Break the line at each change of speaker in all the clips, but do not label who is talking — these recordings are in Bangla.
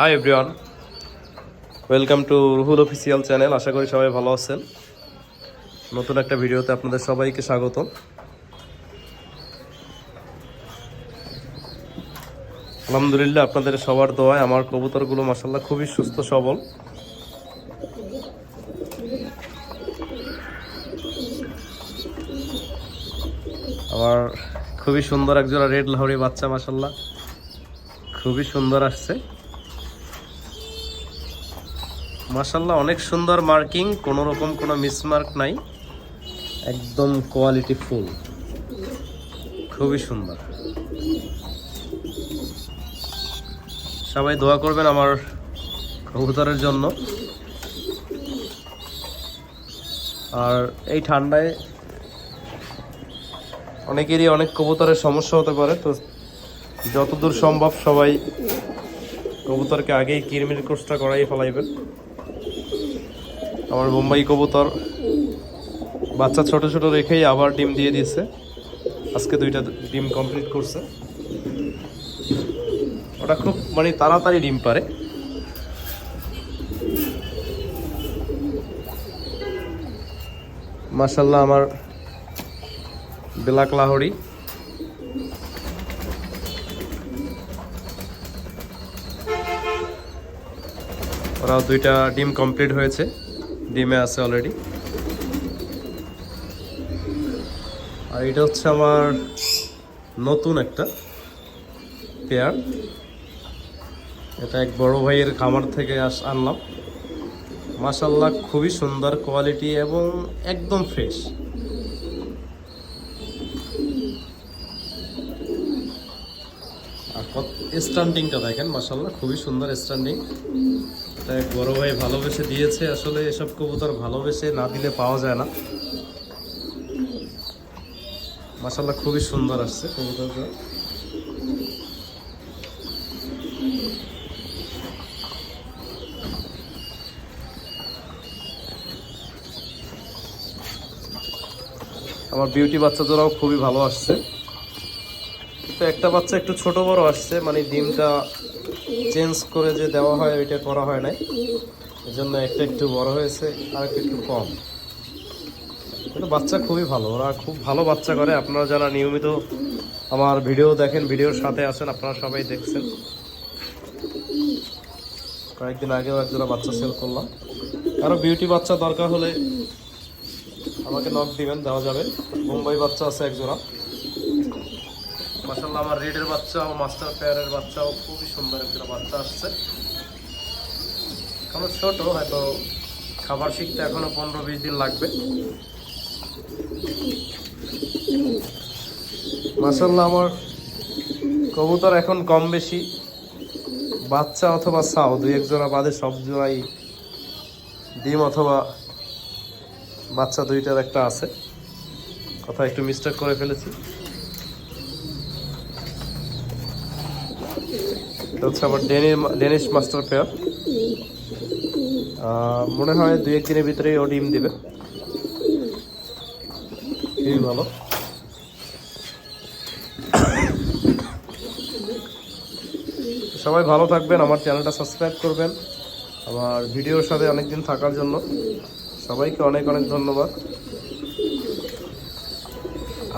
Hi everyone welcome to Ruhul official channel আশা করি সবাই ভালো আছেন। নতুন একটা ভিডিওতে আপনাদের সবাইকে স্বাগতম। আলহামদুলিল্লাহ, আপনাদের সবার দোয়ায় আমার কবুতরগুলো মাসাল্লাহ খুবই সুস্থ, সবল। আমার খুবই সুন্দর একজোড়া রেড লাহোরি বাচ্চা মাসাল্লাহ খুবই সুন্দর আসছে। মাসাল্লাহ অনেক সুন্দর মার্কিং, কোনো রকম কোনো মিসমার্ক নাই। একদম কোয়ালিটি ফুল। খুবই সুন্দর। সবাই দোয়া করবেন আমার কবুতরের জন্য। আর এই ঠান্ডায় অনেকেরই অনেক কবুতরের সমস্যা হতে পারে, তো যতদূর সম্ভব সবাই কবুতরকে আগেই কিরমির কোর্সটা করাই ফেলাইবেন। আমার বোম্বাই কবুতর। বাচ্চা ছোট ছোট রেখেই আবার ডিম দিয়ে দিয়েছে। আজকে দুইটা ডিম কমপ্লিট করছে। ওটা খুব মানে তাড়াতাড়ি ডিম পারে। মাসাল্লাহ আমার বেলাক লাহোরি। ওরাও দুইটা ডিম কমপ্লিট হয়েছে। ডিমে আছে অলরেডি আর এটা হচ্ছে আমার নতুন একটা পেয়ার এটা এক বড় ভাইয়ের খামার থেকে আস আনলাম। মাসাল্লাহ খুবই সুন্দর কোয়ালিটি এবং একদম ফ্রেশ আর কত স্ট্যান্ডিংটা দেখেন মাসাল্লাহ খুবই সুন্দর স্ট্যান্ডিং তাই বড় ভাই ভালোবেসে দিয়েছে, আসলে এসব কবুতর ভালোবেসে না দিলে পাওয়া যায় না। মাসাল্লাহ খুবই সুন্দর আসছে কবুতরটা। আমার বিউটি বাচ্চা জোড়াও খুবই ভালো আসছে। কিন্তু একটা বাচ্চা একটু ছোট বড় আসছে মানে ডিমটা চেঞ্জ করে যে দেওয়া হয়, ওইটা করা হয় নাই। এই জন্য একটা একটু বড় হয়েছে, আর একটু কম। কিন্তু বাচ্চা খুবই ভালো, ওরা খুব ভালো বাচ্চা করে। আপনারা যারা নিয়মিত আমার ভিডিও দেখেন, ভিডিওর সাথে আছেন, আপনারা সবাই দেখছেন। কয়েকদিন আগেও একজোড়া বাচ্চা সেল করলাম। আরও বিউটি বাচ্চা দরকার হলে আমাকে নক দিবেন, দেওয়া যাবে। মুম্বাই বাচ্চা আছে একজোড়া। মাসাল্লাহ আমার রেডের বাচ্চা ও মাস্টার পেয়ারের বাচ্চাও খুবই সুন্দর একটা বাচ্চা আসছে। এখনও ছোট, হয়তো খাবার শিখতে এখনও পনেরো বিশ দিন লাগবে। মাসাল্লাহ আমার কবুতর এখন কম বেশি। বাচ্চা অথবা সাও দুই এক জোড়া বাদে সব জোড়াই ডিম অথবা বাচ্চা দুইটার একটা আছে। কথা একটু মিস্টেক করে ফেলেছি। এটা হচ্ছে আমার ডেনি ডেনিশ মাস্টার পেয়ার। মনে হয় দুই একদিনের ভিতরেই ও ডিম দেবে। খুবই ভালো। সবাই ভালো থাকবেন, আমার চ্যানেলটা সাবস্ক্রাইব করবেন। আমার ভিডিওর সাথে অনেকদিন থাকার জন্য সবাইকে অনেক অনেক ধন্যবাদ।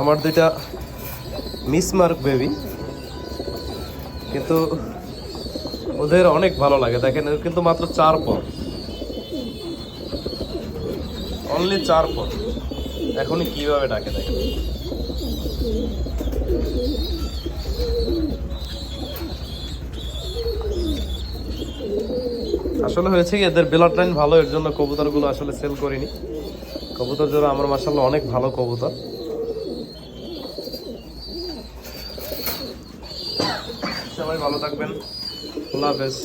আমার দুইটা মিসমার্ক বেবি। কিন্তু ওদের অনেক ভালো লাগে। দেখেন কিন্তু মাত্র চার পর অনলি চার পর এখনই কীভাবে ডাকে, দেখেন। আসলে হয়েছে কি, এদের ব্লাড লাইন ভালো, এর জন্য কবুতরগুলো আসলে সেল করিনি। কবুতর জোড়া আমার মাসাল্লাহ অনেক ভালো কবুতর। সবাই ভালো থাকবেন। আল্লাহ হাফেজ